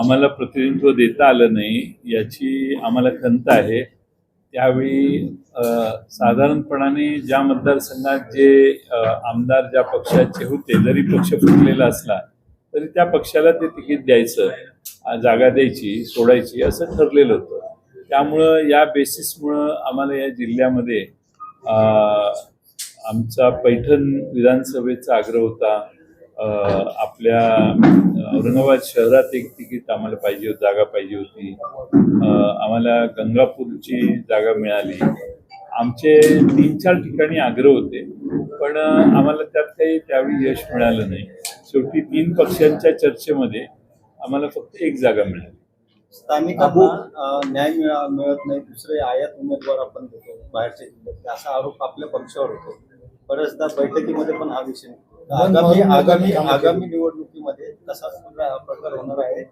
आम्हाला प्रतिनिधित्व देता आलं नाही याची आम्हाला खंत आहे. त्यावेळी साधारणपणाने ज्या मतदारसंघात जे आमदार ज्या पक्षाचे होते जरी पक्ष फुटलेला असला तरी त्या पक्षाला ते तिकीट द्यायचं जागा द्यायची सोडायची असं ठरलेलं होतं. त्यामुळं या बेसिसमुळं आम्हाला या जिल्ह्यामध्ये आमचा पैठण विधानसभेचा आग्रह होता. आपल्या औरंगाबाद शहरात एक तिकीट आम्हाला पाहिजे होती जागा पाहिजे होती. आम्हाला गंगापूरची जागा मिळाली. आमचे तीन चार ठिकाणी आग्रह होते पण आम्हाला त्यात काही त्यावेळी यश मिळालं नाही. शेवटी तीन पक्षांच्या चर्चेमध्ये आम्हाला फक्त एक जागा मिळाली. स्थानिकांना न्याय मिळा- मिळत नाही दुसरे आयात उमेदवार आपण देतो बाहेरच्या जिल्ह्यातले. असा आरोप आपल्या पक्षावर होतो. बऱ्याचदा बैठकीमध्ये पण हा विषय आगामी आगामी आगामी निवडणुकीमध्ये तसाच प्र- प्रकार होणार आहे?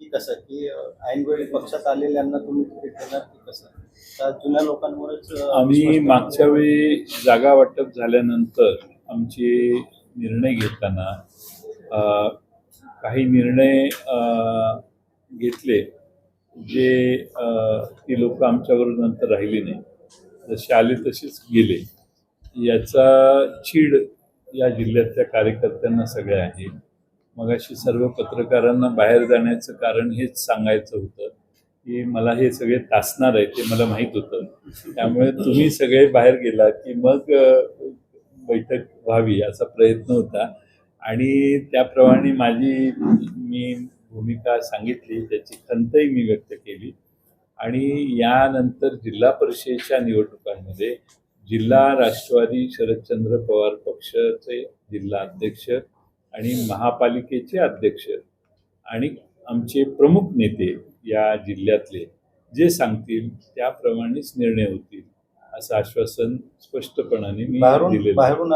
की कसं की ऐनवेळी पक्षात आलेल्यांना तुम्ही तिकीट देणार की कसं? जुन्या लोकांवरच आम्ही मागच्या वेळी जागा वाटप झाल्यानंतर आमचे निर्णय घेताना काही निर्णय घेतले जे ती लोक आमच्याबरोबर नंतर राहिली नाही. जसे आले तसेच गेले. याचा चीड या जिल्ह्यातल्या कार्यकर्त्यांना सगळ्या आहे. मग अशी सर्व पत्रकारांना बाहेर जाण्याचं कारण हेच सांगायचं होतं की मला हे सगळे तासणार आहे ते मला माहीत होतं. त्यामुळे तुम्ही सगळे बाहेर गेला की मग बैठक व्हावी असा प्रयत्न होता. आणि त्याप्रमाणे माझी मी भूमिका सांगितली त्याची खंतही मी व्यक्त केली. आणि यानंतर जिल्हा परिषदेच्या निवडणुकांमध्ये जिल्हा राष्ट्रवादी शरदचंद्र पवार पक्षाचे जिल्हा अध्यक्ष आणि महापालिकेचे अध्यक्ष आणि आमचे प्रमुख नेते या जिल्ह्यातले जे सांगतील त्याप्रमाणेच निर्णय होतील असं आश्वासन स्पष्टपणाने मी बाहेरून